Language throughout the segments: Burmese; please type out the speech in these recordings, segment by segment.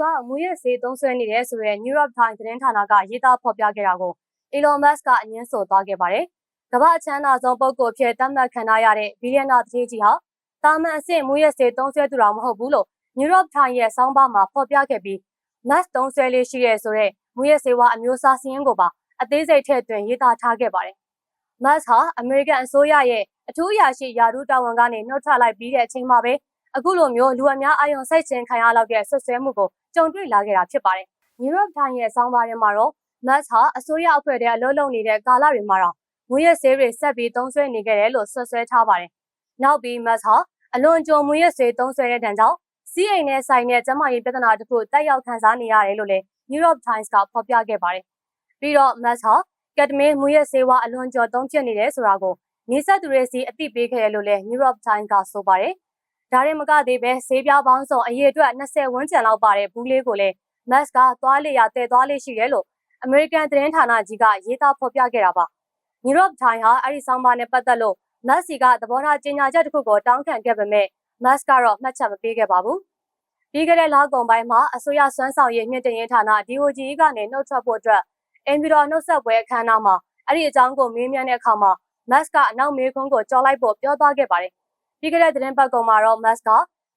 ကမူရစေးသုံးဆွဲနေတယ်ဆိုတဲ့ New York Times သတင်းဌာနကရေးသားဖော်ပြခဲ့တာကို Elon Musk ကအငင်းဆိုသွားခဲ့ပါတယ်။ကမ္ဘာအချမ်းသာဆုံးပုဂ္ဂိုလ်ဖြစ်သတ်မှတ်ခံထားရတဲ့ဘီလီယံနာတကြီးကြီးဟာတာမန်အဆင့်မူရစေးသုံးဆွဲသူတော်မဟုတ်ဘူးလို့ New York Times ရဲ့စောင်းပါမှာဖော်ပြခဲ့ပြီး Musk သုံးဆွဲလေးရှိတဲ့ဆိုတဲ့မူရစေးဝါအမျိုးအစားစည်းရင်းကိုပါအသေးစိတ်ထည့်သွင်းရေးသားထားခဲ့ပါတယ်။ Musk ဟာအမေရိကန်အစိုးရရဲ့အထူးအရာရှိယာဒူးတာဝန်ကနေနှုတ်ထွက်လိုက်ပြီးတဲ့အချိန်မှာပဲ အခုလိုမျိုးလူအများအာရုံစိုက်ခြင်းခံရလောက်တဲ့ဆွဆွဲမှုကိုကြုံတွေ့လာခဲ့တာဖြစ်ပါတယ်။ New York Times ရဲ့စောင်းပါးထဲမှာတော့ Musk ဟာအစိုးရအဖွဲ့ထဲအလုပ်လုပ်နေတဲ့ကာလတွေမှာတော့ငွေရဆေးတွေဆက်ပြီးသုံးစွဲနေခဲ့တယ်လို့ဆွဆွဲထားပါတယ်။နောက်ပြီး Musk ဟာအလွန်ကြုံငွေရဆေးသုံးစွဲတဲ့တန်ကြောင့်စီးအိမ်နဲ့ဆိုင်တဲ့ကျန်းမာရေးပြဿနာတခုတက်ရောက်ခံစားနေရတယ်လို့လည်း New York Times ကဖော်ပြခဲ့ပါတယ်။ပြီးတော့ Musk ဟာကက်တမင်းမူရဆေးဝါအလွန်ကျော်သုံးဖြစ်နေတယ်ဆိုတာကိုနေဆက်သူတွေစီအသိပေးခဲ့တယ်လို့လည်း New York Times ကဆိုပါတယ်။ ဒါရင်မကသေးပဲဆေးပြားပေါင်းစုံအရေးအတွက်20ဝန်းကျင်လောက်ပါတဲ့ဘူးလေးကိုလည်း Musk ကသွားလေရတဲ့သွားလေးရှိတယ်လို့ American သတင်းဌာနကြီးကရေးသားဖော်ပြခဲ့တာပါ။ New York Times ဟာအဲ့ဒီဆောင်းပါးနဲ့ပတ်သက်လို့ Musk စီကသဘောထားကြေညာချက်တစ်ခုကိုတောင်းခံခဲ့ပေမဲ့ Musk ကတော့မှတ်ချက်မပေးခဲ့ပါဘူး။ပြီးခဲ့တဲ့လကုန်ပိုင်းမှာအစိုးရစွမ်းဆောင်ရည်မြင့်တင်ရေးဌာန DOJ ကနေနှုတ်ထွက်ဖို့အတွက်အင်ဗီတော်နှုတ်ဆက်ပွဲအခမ်းအနားမှာအဲ့ဒီအကြောင်းကိုမေးမြန်းတဲ့အခါမှာ Musk ကအနောက်မေးခွန်းကိုကြော်လိုက်ဖို့ပြောသွားခဲ့ပါတယ်။ ပြီးခဲ့တဲ့သတင်းပတ်ကုန်မှာတော့ Musk က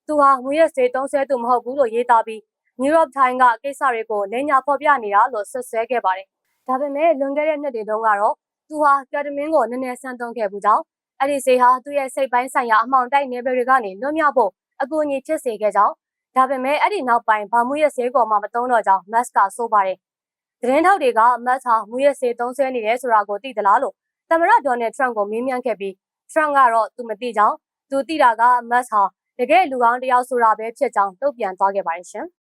သူဟာငွေရစေးသုံးဆွဲသူမဟုတ်ဘူးလို့ရေးသားပြီး New York Times ကကိစ္စတွေကိုလိမ်ညာဖော်ပြနေတာလို့ဆွဆွဲခဲ့ပါတယ်။ဒါပေမဲ့လွန်ခဲ့တဲ့နှစ်တွေတုန်းကတော့သူဟာကက်တမင်းကိုနည်းနည်းဆန်းသုံးခဲ့ဘူးကြောင်းအဲ့ဒီဆေးဟာသူ့ရဲ့စိတ်ပိုင်းဆိုင်ရာအမှောင်တိုက်နေဘယ်တွေကနေလွတ်မြောက်ဖို့အကူအညီဖြစ်စေခဲ့ကြောင်းဒါပေမဲ့အဲ့ဒီနောက်ပိုင်းဘာမှုရဲ့ဆေးကောမှမသုံးတော့ကြောင်း Musk ကဆိုပါတယ်။သတင်းထောက်တွေက Musk ဟာမူရဲ့ဆေးသုံးဆွဲနေတယ်ဆိုတာကိုသိသလားလို့သမ္မတဒေါ်နယ်ထရန့်ကိုမေးမြန်းခဲ့ပြီး Trump ကတော့သူမသိကြောင်း သူသိတာက Musk ဟာတကယ်လူကောင်းတစ်ယောက်ဆိုတာပဲဖြစ်ကြောင်းတုံ့ပြန်သွားခဲ့ပါတယ်ရှင်။